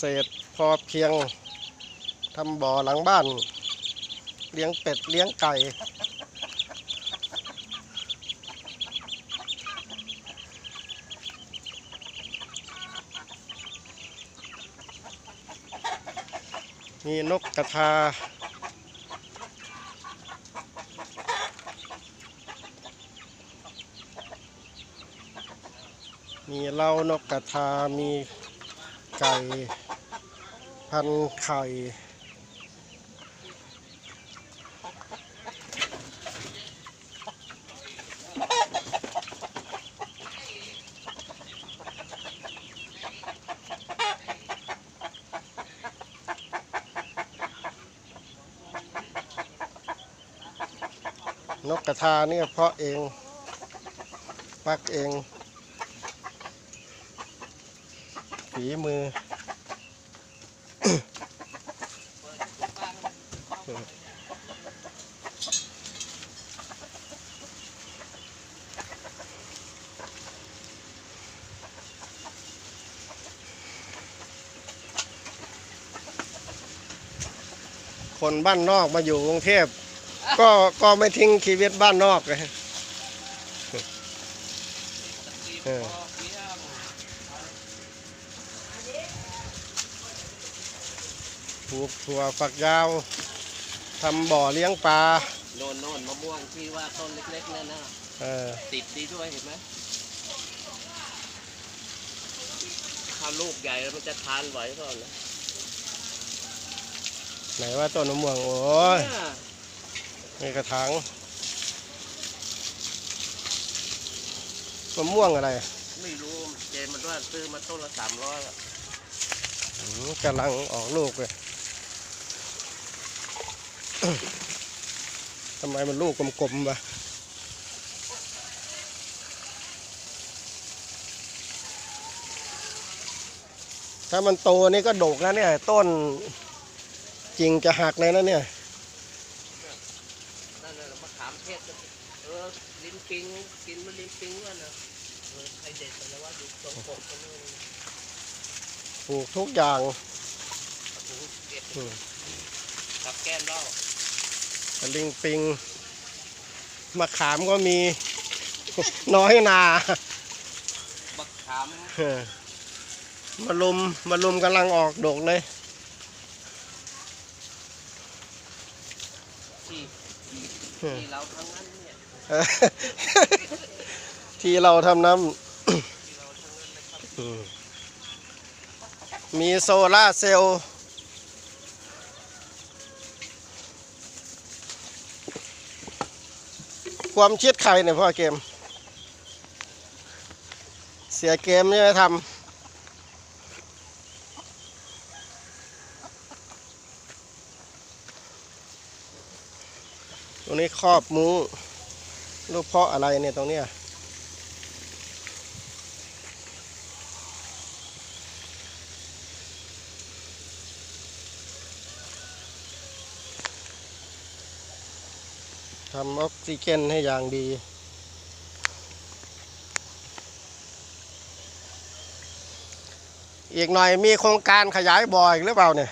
ษตร พอเพียงทำบ่อหลังบ้าน เลี้ยงเป็ดเลี้ยงไก่ มีนกกระทามีเล้านกกระทา มี ไก่พันไข่นกกระทาเนี่ยเพาะเอง ปักเอง ฝีมือคนบ้านนอกมาอยู่กรุงเทพก็ก็ไม่ทิ้งชีวิตบ้านนอกเลยเออ ปลูกถั่วฝักยาวทำบ่อเลี้ยงปลาโน่นโน่นมะม่วงที่ว่าต้นเล็กๆนั่นนะเออติดดีด้วยเห็นไหมถ้าลูกใหญ่แล้วมันจะทานไหวเปล่านะไหนว่าต้นมะม่วงโอ้ยเนี่ยมีกระถางมะม่วงอะไร ไม่รู้เจมันว่าซื้อมาต้นละสามร้อยอืมกำลังออกลูกเลย ทำไมมันลูกกลมๆวะถ้ามันโตนี่ก็ดกแล้วเนี่ย ต้นจริงจะหักเลยนะเนี่ยนั่นน่ะมะขามเทศเออลิ้นปิงกินมันลิ้นปิงว่านะเออใครเด็ดไปแล้วว่าดูตรงปกกันเลยปลูกทุกอย่างโอ้โหเก็บอืมกับแก้มเหล้า ตะลิงปิงมะขามก็มี น้อยนามะขามเออมาลุมมาลุมกำลังออกดกเลยที่เออที่เราทั้งนั้นเนี่ยเออที่เราทำน้ที่เราทั้งนั้นนะครับำอืมมีโซล่าร์เซลล์ ความคิดใครเนี่ยพ่อเกม เสียเกมเนี่ยทำตรงนี้ครอบมุ้งรูปเพาะอะไรเนี่ยตรงเนี้ย ทำออกซิเจนให้อย่างดี อีกหน่อยมีโครงการขยายบ่ออีกหรือเปล่าเนี่ย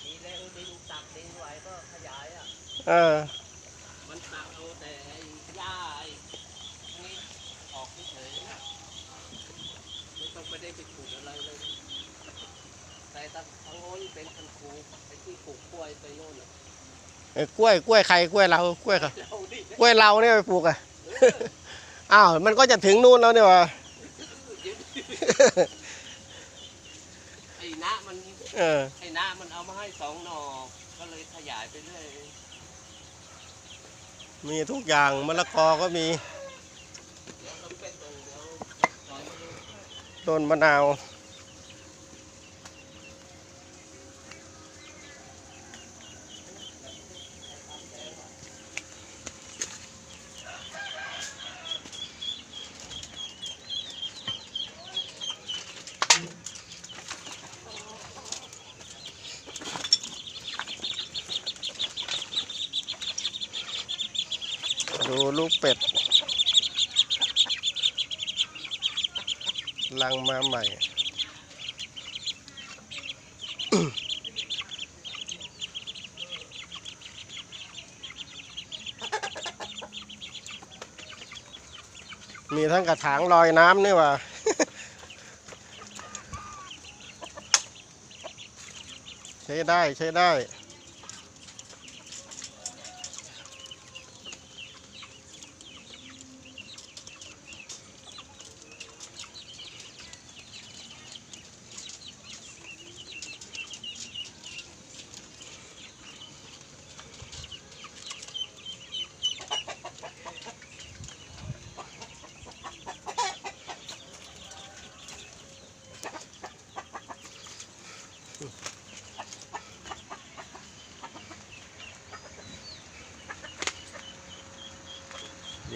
ทีแรกดินตักดินไหวก็ขยายอะ เออ มันตักเอาแต่ไอ้หญ้าไอ้นี่ออกเฉยๆนะไม่ต้องไปได้ไปปลูกอะไรเลย แต่ตั้งทั้งโน้นเป็นคันคูไอ้ที่ปลูกกล้วยไปโน่นน่ะไอ้กล้วยกล้วยใครกล้วยเรากล้วยเขาเราดิกล้วยเราเนี่ยไปปลูกอะ อ้าวมันก็จะถึงนู่นแล้วเนี่ยว่ะไอ้น้ามันเออ ไอ้น้ามันเอามาให้สองหน่อก็เลยขยายไปเรื่อยมีทุกอย่างมะละกอก็มีเดี๋ยวเราเป็นตรงเดี๋ยวตอนนี้ต้นมะนาว ดูลูกเป็ด ลังมาใหม่มีทั้งกระถางลอยน้ำนี่ว่าใช้ได้ ใช้ได้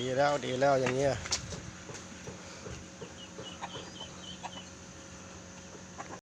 ดีแล้วดีแล้วอย่างเงี้ย